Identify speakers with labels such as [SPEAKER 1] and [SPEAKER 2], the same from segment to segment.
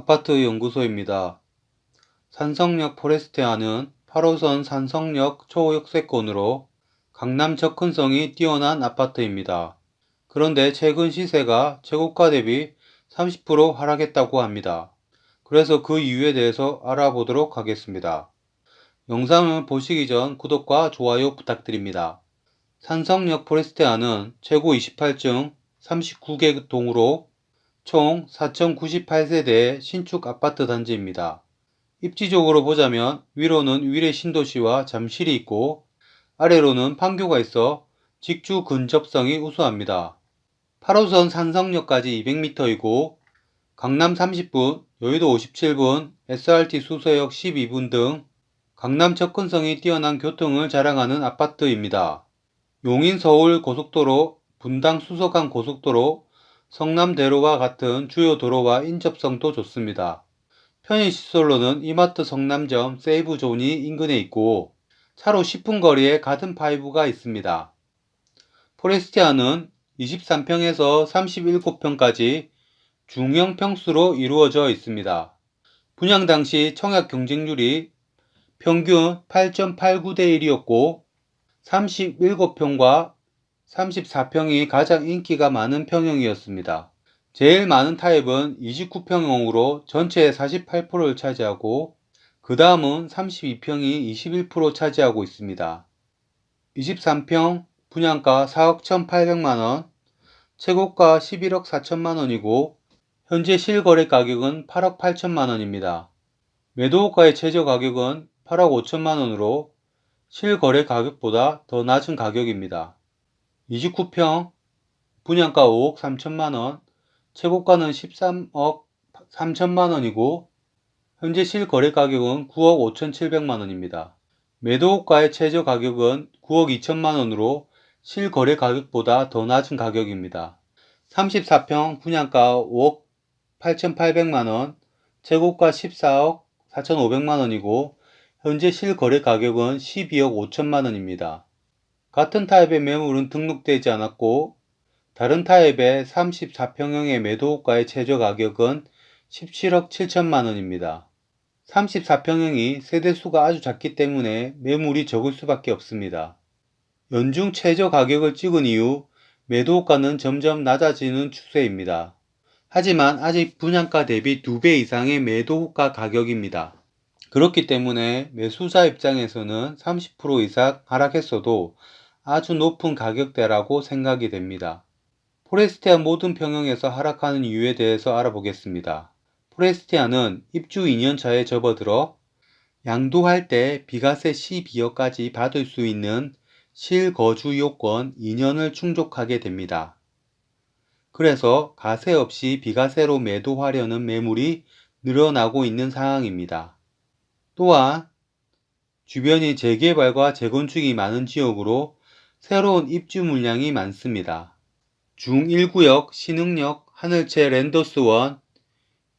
[SPEAKER 1] 아파트 연구소입니다. 산성역 포레스테아는 8호선 산성역 초역세권으로 강남 접근성이 뛰어난 아파트입니다. 그런데 최근 시세가 최고가 대비 30% 하락했다고 합니다. 그래서 그 이유에 대해서 알아보도록 하겠습니다. 영상을 보시기 전 구독과 좋아요 부탁드립니다. 산성역 포레스테아는 최고 28층 39개 동으로 총 4,098세대의 신축 아파트 단지입니다. 입지적으로 보자면 위로는 위례 신도시와 잠실이 있고 아래로는 판교가 있어 직주 근접성이 우수합니다. 8호선 산성역까지 200m이고 강남 30분, 여의도 57분, SRT 수서역 12분 등 강남 접근성이 뛰어난 교통을 자랑하는 아파트입니다. 용인 서울 고속도로, 분당 수서간 고속도로, 성남대로와 같은 주요 도로와 인접성도 좋습니다. 편의시설로는 이마트 성남점 세이브존이 인근에 있고 차로 10분 거리에 가든파이브가 있습니다. 포레스티아는 23평에서 37평까지 중형 평수로 이루어져 있습니다. 분양 당시 청약 경쟁률이 평균 8.89대 1이었고 37평과 34평이 가장 인기가 많은 평형이었습니다. 제일 많은 타입은 29평형으로 전체의 48%를 차지하고 그 다음은 32평이 21% 차지하고 있습니다. 23평 분양가 4억 1,800만원, 최고가 11억 4천만원이고 현재 실거래 가격은 8억 8천만원입니다. 매도가의 최저 가격은 8억 5천만원으로 실거래 가격보다 더 낮은 가격입니다. 29평 분양가 5억 3천만원, 최고가는 13억 3천만원이고 현재 실거래 가격은 9억 5천7백만원입니다. 매도가의 최저 가격은 9억 2천만원으로 실거래 가격보다 더 낮은 가격입니다. 34평 분양가 5억 8,800만원, 최고가 14억 4,500만원이고 현재 실거래 가격은 12억 5천만원입니다. 같은 타입의 매물은 등록되지 않았고 다른 타입의 34평형의 매도가의 최저 가격은 17억 7천만 원입니다. 34평형이 세대수가 아주 작기 때문에 매물이 적을 수밖에 없습니다. 연중 최저 가격을 찍은 이후 매도가는 점점 낮아지는 추세입니다. 하지만 아직 분양가 대비 2배 이상의 매도가 가격입니다. 그렇기 때문에 매수자 입장에서는 30% 이상 하락했어도 아주 높은 가격대라고 생각이 됩니다. 포레스티아 모든 평형에서 하락하는 이유에 대해서 알아보겠습니다. 포레스티아는 입주 2년차에 접어들어 양도할 때 비과세 12억까지 받을 수 있는 실거주 요건 2년을 충족하게 됩니다. 그래서 가세 없이 비과세로 매도하려는 매물이 늘어나고 있는 상황입니다. 또한 주변이 재개발과 재건축이 많은 지역으로 새로운 입주 물량이 많습니다. 중1구역 신흥역 하늘채 랜더스원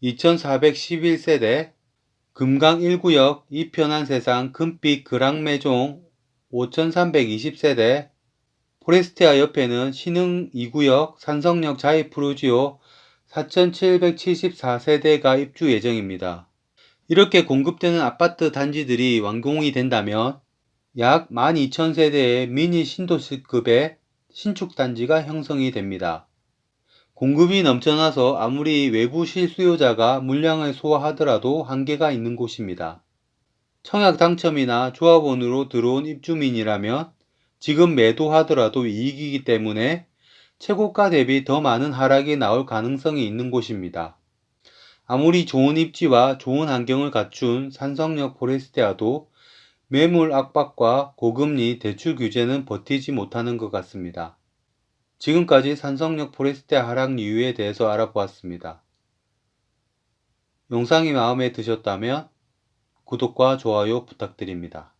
[SPEAKER 1] 2411세대 금강 1구역 이편한 세상 금빛 그랑매종 5320세대 포레스티아 옆에는 신흥 2구역 산성역 자이프루지오 4774세대가 입주 예정입니다. 이렇게 공급되는 아파트 단지들이 완공이 된다면 약 12,000세대의 미니 신도시급의 신축 단지가 형성이 됩니다. 공급이 넘쳐나서 아무리 외부 실수요자가 물량을 소화하더라도 한계가 있는 곳입니다. 청약 당첨이나 조합원으로 들어온 입주민이라면 지금 매도하더라도 이익이기 때문에 최고가 대비 더 많은 하락이 나올 가능성이 있는 곳입니다. 아무리 좋은 입지와 좋은 환경을 갖춘 산성역 포레스테아도 매물 압박과 고금리 대출 규제는 버티지 못하는 것 같습니다. 지금까지 산성역 포레스테아 하락 이유에 대해서 알아보았습니다. 영상이 마음에 드셨다면 구독과 좋아요 부탁드립니다.